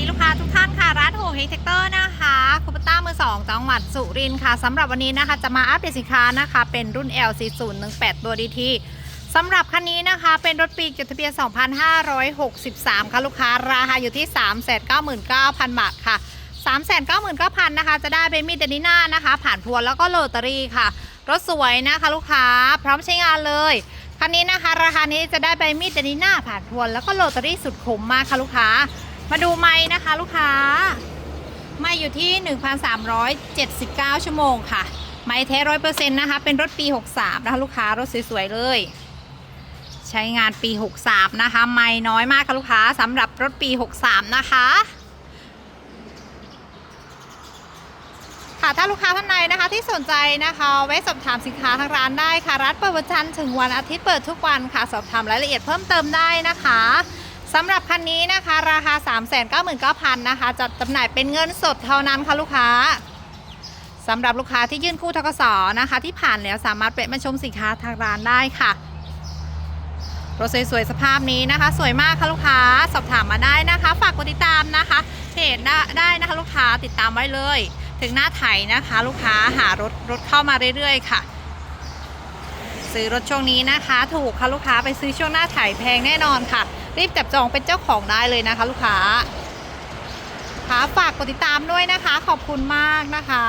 ดีลูกค้าทุกท่านค่ะ ร้านโฮเฮกเทคเตอร์นะคะคูปต้ามือสองจังหวัดสุรินทร์ค่ะสำหรับวันนี้นะคะจะมาอัปเดตสินค้านะคะ เป็นรุ่น L4018 ตัว DT สำหรับคันนี้นะคะ เป็นรถปีกจดทะเบียน 2563 ค่ะลูกค้าราคาอยู่ที่ 399,000 บาทค่ะ 399,000 นะคะ จะได้เป็นมีดเดนิน่านะคะ ผ่านพวนแล้วก็โรตารี่ค่ะ รถสวยนะคะลูกค้าพร้อมใช้งานเลยคันนี้นะคะ ราคานี้จะได้ใบมีดเดนิน่าผ่านพวนแล้วก็โรตารี่สุดคมมากค่ะลูกค้า มาดูไม้นะคะลูกค้า ไม่อยู่ที่ 1,379 ชั่วโมงค่ะ ไม้แท้ร้อยเปอร์เซ็นต์นะคะ เป็นรถปี 63 นะคะลูกค้ารถสวยๆเลย ใช้งานปี 63 นะคะ ไม่น้อยมากค่ะลูกค้าสำหรับรถปี 63 นะคะค่ะถ้าลูกค้าท่านใดนะคะที่สนใจนะคะไว้สอบถามสินค้าทางร้านได้ค่ะร้านเปิดวันจันทร์ถึงวันอาทิตย์เปิดทุกวันค่ะ สอบถามรายละเอียดเพิ่มเติมได้นะคะ สำหรับคันนี้นะคะ ราคา 399,000นะคะจัดจำหน่ายเป็นเงินสดเท่านั้นค่ะลูกค้าสำหรับลูกค้าที่ยื่นคู่ทกสนะคะ ที่ผ่านแล้วสามารถไปมาชมสินค้าทางร้านได้ค่ะรถสวยๆสภาพนี้นะคะ สวยมากค่ะลูกค้าสอบถามมาได้นะคะ ฝากกดติดตามนะคะเพจได้นะคะลูกค้าติดตามไว้เลย ถึงหน้าไถนะคะ ลูกค้าหารถรถเข้ามาเรื่อยๆค่ะ ซื้อรถช่วงนี้นะคะ ถูกค่ะลูกค้าไปซื้อช่วงหน้าไถแพงแน่นอนค่ะ รีบจับจองเป็นเจ้าของได้เลยนะคะ ลูกค้าค่ะฝากกดติดตามด้วยนะคะ ขอบคุณมากนะคะ